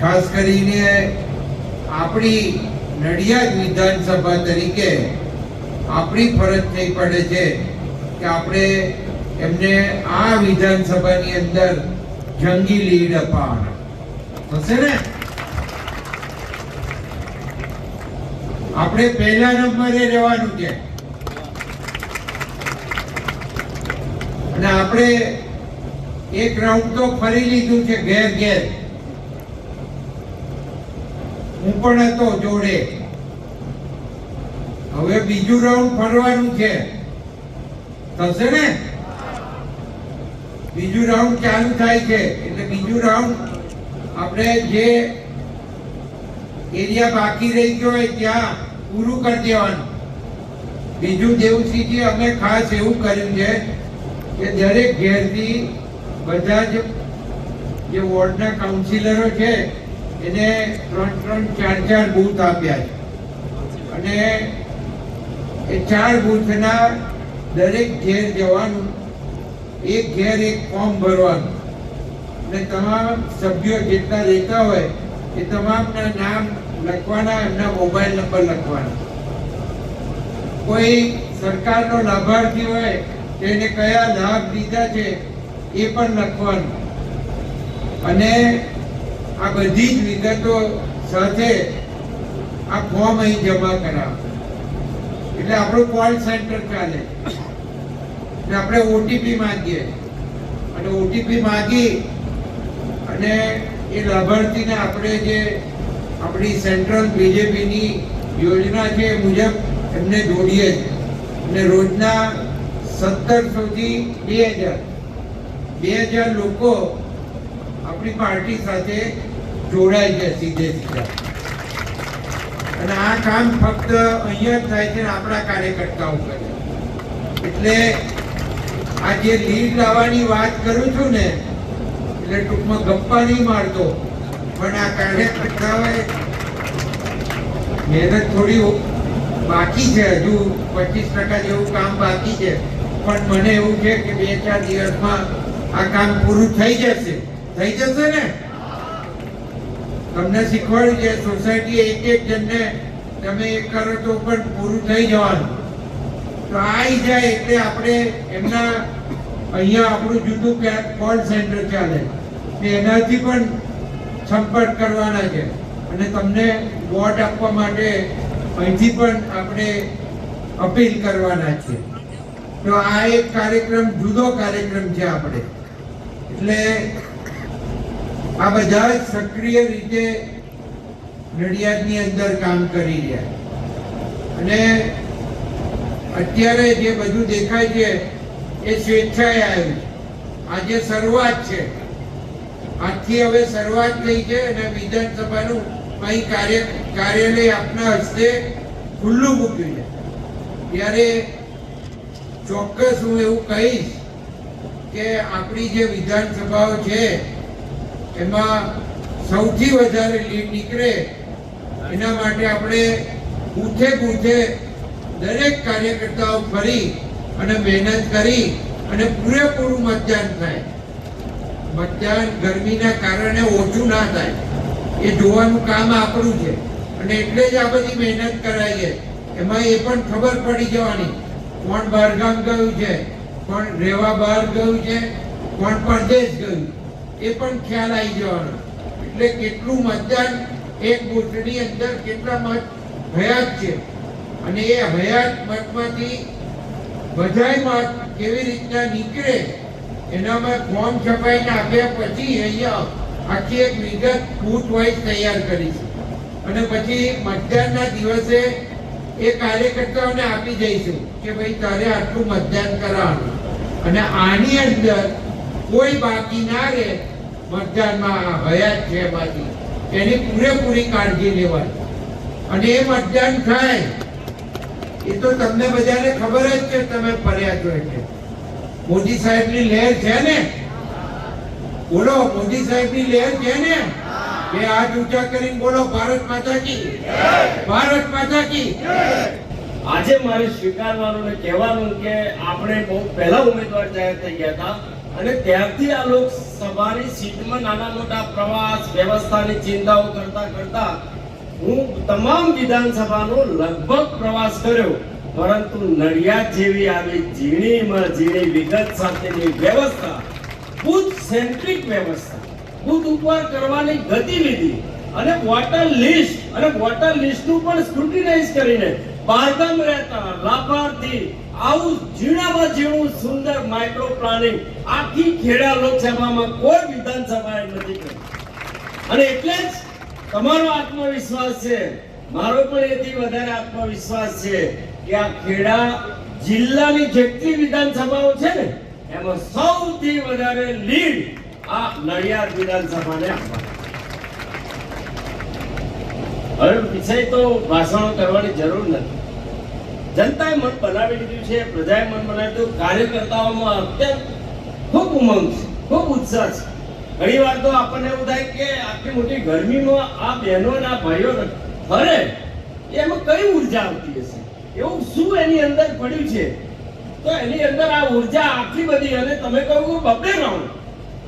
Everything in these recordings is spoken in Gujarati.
ખાસ કરીને આપણી નડિયાદ વિધાનસભા તરીકે આપણી ફરજ થઈ પડે છે કે આપણે એમને આ વિધાનસભાની અંદર જંગી લીડ અપાવવાના. થશે ને? આપણે પહેલા નંબરે રહેવાનું છે. અને આપણે એક રાઉન્ડ તો ફરી લીધું છે ઘેર ઘેર. હું પણ હતો જોડે. હવે બીજું રાઉન્ડ ફરવાનું છે. થશે ને? બીજું રાઉન્ડ ચાલુ થાય છે. એટલે બીજું રાઉન્ડ આપણે જે એરિયા બાકી રહી ગયો હોય ત્યાં પૂરું કરી દેવાનું. બીજું દેવસિંહજી અમે ખાસ એવું કર્યું છે કે દરેક ઘેરથી બધા જ જે વોર્ડના કાઉન્સિલરો છે એને ત્રણ ત્રણ, ચાર ચાર બૂથ આપ્યા છે. અને એ ચાર બૂથના દરેક ઘેર જવાનું, એક ઘેર એક ફોર્મ ભરવાનું. અને તમામ સભ્યો જેટલા રહેતા હોય, એ તમામના નામ લખવાના, એમના મોબાઈલ નંબર લખવાના. કોઈ સરકારનો લાભાર્થી હોય તેને કયા લાભ લીધા છે, એ પણ લખવાનું. અને આ બધી જ વિગતો સાથે આ ફોર્મ અહીં જમા કરાવે એટલે આપણું કોલ સેન્ટર ચાલે. એટલે આપણે ઓટીપી માંગીએ. અને ઓટીપી માંગી અને એ લાભાર્થીને આપણે જે આપણી સેન્ટ્રલ બીજેપીની યોજના છે એ મુજબ એમને જોડીએ છીએ. અને રોજના સત્તરસોથી બે હજાર. બે હજાર લોકો આપણી પાર્ટી સાથે જોડાય છે સીધે સીધા. અને આ કામ ફક્ત અહીંયા જ થાય છે આપણા કાર્યકર્તાઓ કરે. એટલે આ જે લીડ લાવવાની વાત કરું છું ને, એટલે ટૂંકમાં ગપ્પા નહીં મારતો, પણ આ કાર્યકર્તાઓએ મહેનત થોડી બાકી છે, હજુ પચીસ ટકા જેવું કામ બાકી છે. પણ મને એવું છે કે બે ચાર દિવસમાં આ કામ પૂરું થઈ જશે. થઈ જશે ને? તમને શીખવાડ્યું છે સોસાયટી એક એક જણને તમે એક કરો તો પણ પૂરું થઈ જવાનું. તો આવી જાય એટલે આપણે એમના, અહીંયા આપણું જુદું કોલ સેન્ટર ચાલે. ને એનાથી પણ સંપર્ક કરવાના છે. અને તમને વોટ આપવા માટે અહીંથી પણ આપણે અપીલ કરવાના છે. તો આ એક કાર્યક્રમ, જુદો કાર્યક્રમ છે આપણે. એટલે આ બધા સક્રિય રીતે નડિયાદની અંદર કામ કરી રહ્યા અને અત્યારે જે બધું દેખાય છે, એ સ્વેચ્છાએ આવ્યું છે. આજે શરૂઆત છે. આજથી હવે શરૂઆત થઈ છે અને વિધાનસભાનું અહીં કાર્ય, કાર્યાલય આપના હસ્તે ખુલ્લું મૂક્યું છે. ત્યારે ચોક્કસ હું એવું કહીશ કે આપણી જે વિધાનસભાઓ છે એમાં સૌથી વધારે લીડ નીકળે એના માટે આપણે બૂથે બૂથે દરેક કાર્યકર્તાઓ ફરી અને મહેનત કરી અને પૂરેપૂરું મતદાન થાય. મતદાન ગરમીના કારણે ઓછું ના થાય. એ જોવાનું કામ આપણું છે. અને એટલે જ આ બધી મહેનત કરાય છે. એમાં એ પણ ખબર પડી જવાની. કોણ બહારગામ ગયું છે? કોણ રેવા બહાર ગયું છે? કોણ પરદેશ ગયું? એ પણ ખ્યાલ આવી જવાનો એટલે કેટલું મતદાન એક બુથની અંદર કેટલા મત હયાત છે? અને એ હયાત મતમાંથી બધાય મત કેવી રીતના નીકળે, એનામાં ફોર્મ છપાઈને આપ્યા પછી અહીંયા આખી એક વિગત બુથ વાઇઝ તૈયાર કરીશ. અને પછી મતદાનના દિવસે એ કાર્યકર્તાઓને આપી દઈશું કે ભાઈ તારે આટલું મતદાન કરાવવાનું. અને આની અંદર કોઈ બાકી ના રહે મતદાનમાં હયાત છે બાજુ. એની પૂરેપૂરી કાળજી લેવાની. અને એ મતદાન થાય, એ તો તમને બધાને ખબર જ છે તમે ફર્યા છો એટલે. મોદી સાહેબની લહેર છે ને? બોલો, મોદી સાહેબની લહેર છે ને? એ હાથ ઊંચા કરીને બોલો, ભારત માતા કી ભારત માતા કી આજે મારે સ્વીકારવાનું ને કહેવાનું કે આપણે બહુ પહેલા ઉમેદવાર જાહેર થઈ ગયા હતા અને ત્યારથી આ લોક સભાની સીટમાં નાના મોટા પ્રવાસ, વ્યવસ્થાની ચિંતાઓ કરતા કરતા હું તમામ વિધાનસભાનો લગભગ પ્રવાસ કર્યો. પરંતુ નડિયાદ જેવી આવી ઝીણીમાં ઝીણી વિગત સાથેની વ્યવસ્થા, બુથ સેન્ટ્રિક વ્યવસ્થા, બુથ ઉપર કરવાની ગતિવિધિ અને વોટર લિસ્ટ અને વોટર લિસ્ટનું પણ સ્ક્રુટિનાઇઝ કરીને બારગામ રહેતા લાભાર્થી આવું ઝીણામાં ઝીણું સુંદર માઇક્રો પ્લાનિંગ આખી ખેડા લોકસભામાં કોઈ વિધાનસભાએ નથી કર્યું. અને એટલે જ તમારો આત્મવિશ્વાસ છે, મારો પણ એથી વધારે આત્મવિશ્વાસ છે કે આ ખેડા જિલ્લાની જેટલી વિધાનસભાઓ છે ને, એમાં સૌથી વધારે લીડ આ નડિયાદ વિધાનસભાને આપવાની. હવે વિષય તો ભાષણો કરવાની જરૂર નથી. જનતાએ મન બનાવી દીધું છે, પ્રજાએ મન બનાવી દીધું કાર્યકર્તાઓમાં અત્યંત ખૂબ ઉમંગ છે, ખૂબ ઉત્સાહ છે. ઘણી તો આપણને એવું થાય કે આટલી મોટી ગરમીમાં આ બહેનો અને આ ભાઈઓ એમાં કઈ ઊર્જા આવતી હશે? એવું શું એની અંદર પડ્યું છે? તો એની અંદર આ ઊર્જા આટલી બધી અને તમે કહો કે રાઉન્ડ.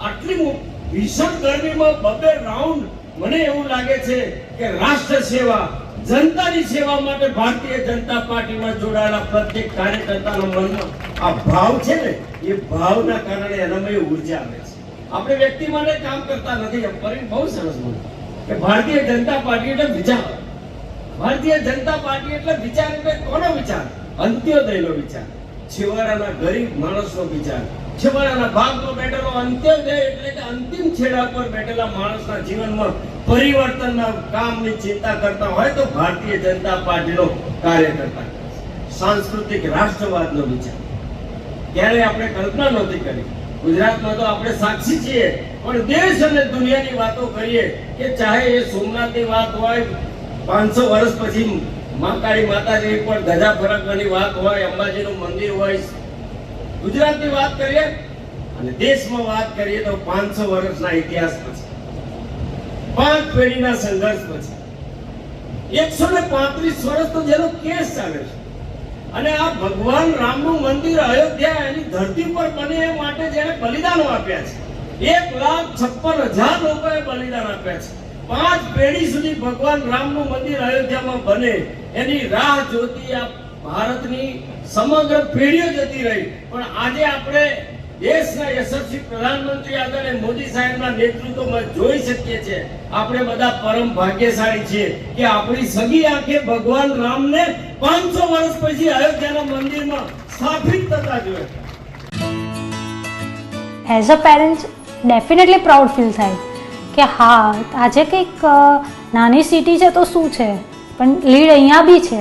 આટલી ભીષણ ગરમીમાં બબે રાઉન્ડ. મને એવું લાગે છે કે રાષ્ટ્ર સેવા, જનતાની સેવા માટે ભારતીય જનતા પાર્ટીમાં જોડાયેલા પ્રત્યેક કાર્યકર્તાના મનમાં આ ભાવ છે ને, એ ભાવના કારણે એનામાં ઊર્જા આવે છે. આપણે વ્યક્તિ માટે કામ કરતા નથી કરીને બહુ સરસ બોલ્યું કે ભારતીય જનતા પાર્ટી એટલે વિચાર. ભારતીય જનતા પાર્ટી એટલે વિચાર એટલે કોનો વિચાર? અંત્યોદયનો વિચાર. છેવાડાના ગરીબ માણસનો વિચાર. છેવાડાના ભાગમાં બેઠેલો અંત્યોદય એટલે કે અંતિમ છેડા પર બેઠેલા માણસના જીવનમાં પરિવર્તનના કામની ચિંતા કરતા હોય તો ભારતીય જનતા પાર્ટીનો કાર્યકર્તા સાંસ્કૃતિક રાષ્ટ્રવાદનો વિચાર. ત્યારે આપણે કલ્પના નહોતી કરી. ગુજરાતમાં તો આપણે સાક્ષી છીએ. પણ દેશ અને દુનિયાની વાતો કરીએ કે ચાહે એ સોમનાથની વાત હોય, પાંચસો વર્ષ પછી મહાકાળી માતાજી પણ ધજા ફરકવાની વાત હોય, અંબાજીનું મંદિર હોય ગુજરાતની વાત કરીએ અને દેશમાં વાત કરીએ તો પાંચસો વર્ષના ઇતિહાસ પછી પાંચ પેઢીના સંઘર્ષ પછી એકસો ને પાંત્રીસ વર્ષ તો જેનો કેસ ચાલે છે. અને આ ભગવાન રામનું મંદિર અયોધ્યા એની ધરતી પર બને એ માટે જેણે બલિદાનો આપ્યા છે. એક લાખ છપ્પન હજાર લોકોએ બલિદાન આપ્યા છે. પાંચ પેઢી સુધી ભગવાન રામનું મંદિર અયોધ્યામાં બને. એની રાહ જોતી આ ભારતની સમગ્ર પેઢીઓ જતી રહી. પણ આજે આપણે દેશના યશસ્વી પ્રધાનમંત્રી આદરણીય મોદી સાહેબના નેતૃત્વમાં જોઈ શકીએ છીએ. આપણે બધા પરમ ભાગ્યશાળી છીએ કે આપણી સગી આંખે ભગવાન રામને પાંચસો વર્ષ પછી અયોધ્યાના મંદિરમાં સ્થાપિત થતા જોયા. As a parents definitely proud feel થાય કે હા, આજે કંઈક નાની સિટી છે તો શું છે? પણ લીડ અહીંયા બી છે.